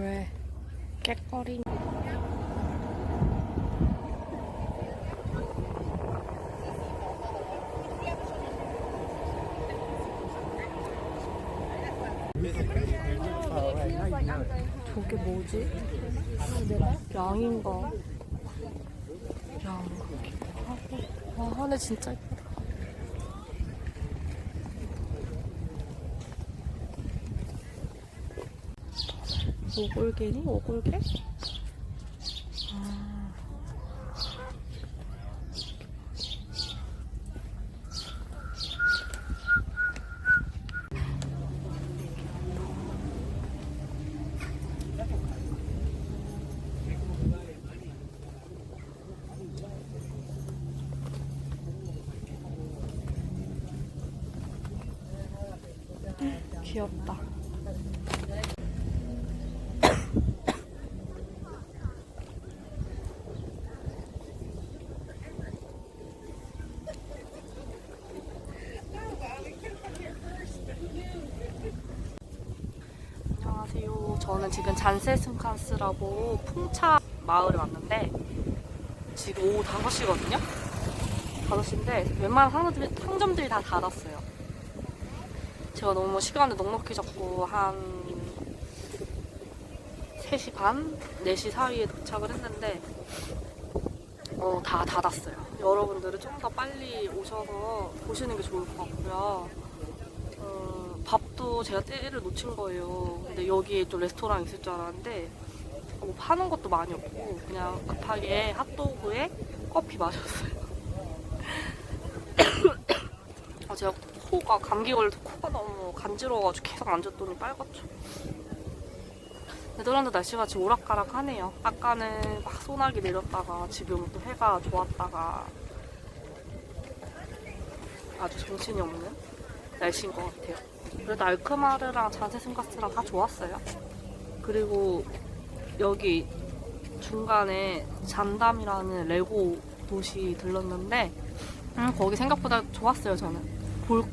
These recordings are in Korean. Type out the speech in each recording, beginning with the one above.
왜? 깨거리. 저게 뭐지? 양인가? 양 같기도 하고. 와, 하늘 진짜 예쁘다. 오골개니? 오골개? 아. 귀엽다. 안녕하세요. 저는 지금 잔세스칸스라고 풍차 마을에 왔는데 지금 오후 5시거든요. 5시인데 웬만한 상점들이, 상점들이 다 닫았어요. 제가 너무 시간을 넉넉히 잡고 한 3시 반? 4시 사이에 도착을 했는데 어, 다 닫았어요. 여러분들은 좀 더 빨리 오셔서 보시는 게 좋을 것 같고요. 제가 때를 놓친 거예요. 근데 여기에 좀 레스토랑 있을 줄 알았는데 뭐 파는 것도 많이 없고 그냥 급하게 핫도그에 커피 마셨어요. 아, 제가 코가 감기 걸려서 코가 너무 간지러워가지고 계속 앉았더니 빨갛죠. 네덜란드 날씨가 지금 오락가락하네요. 아까는 막 소나기 내렸다가 지금 또 해가 좋았다가 아주 정신이 없는 날씨인 것 같아요. 그래도 알크마르랑 잔세승가스랑 다 좋았어요. 그리고 여기 중간에 잔담이라는 레고 도시 들렀는데 음, 거기 생각보다 좋았어요 저는 볼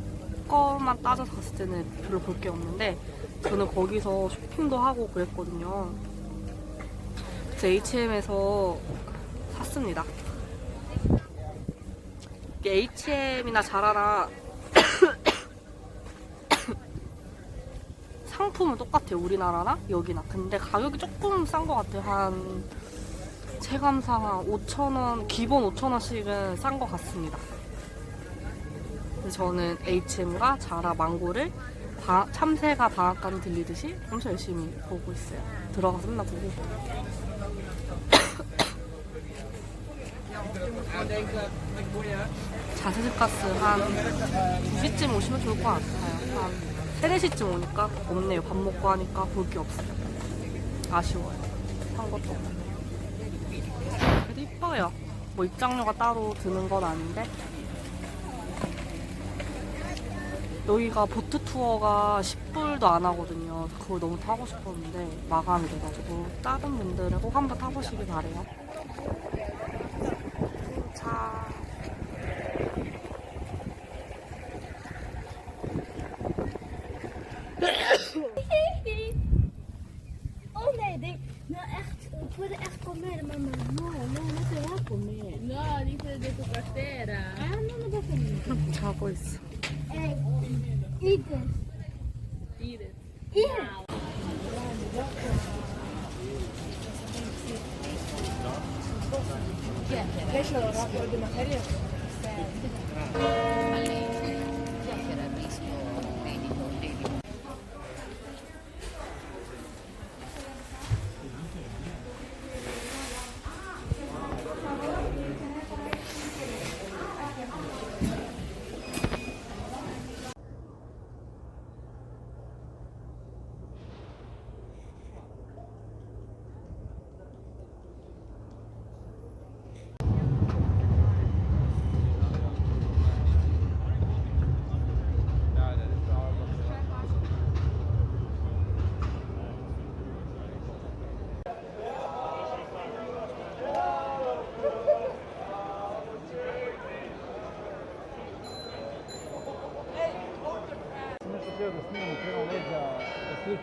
것만 따져서 갔을 때는 별로 볼 게 없는데 저는 거기서 쇼핑도 하고 그랬거든요 그래서 H&M에서 샀습니다 H&M이나 자라나 상품은 똑같아요 우리나라나 여기나 근데 가격이 조금 싼 것 같아요 한 체감상 한 5,000원, 기본 5,000원씩은 싼 것 같습니다. 저는 H&M과 자라 망고를 방- 참새가 방앗간 들리듯이 엄청 열심히 보고 있어요. 들어가서 맨날 보고. 자세집 가스 한 2시쯤 오시면 좋을 것 같아요. 한 3, 4시쯤 오니까 없네요. 밥 먹고 하니까 볼 게 없어요. 아쉬워요. 산 것도 없는데. 그래도 이뻐요. 뭐 입장료가 따로 드는 건 아닌데. 여기가 보트 투어가 10불도 안 하거든요. 그걸 너무 타고 싶었는데 마감이 돼가지고 다른 분들은 꼭 한번 타보시길 바래요. 자. oh nee, denk, nou echt, ik wilde echt comer, mama. No, no, no te wel komen. Nou, No, nou, de tu cartera. Ah, no, no te comer. Chao, ja. Hey, eat this. Eat it. Eat. ja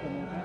Thank you.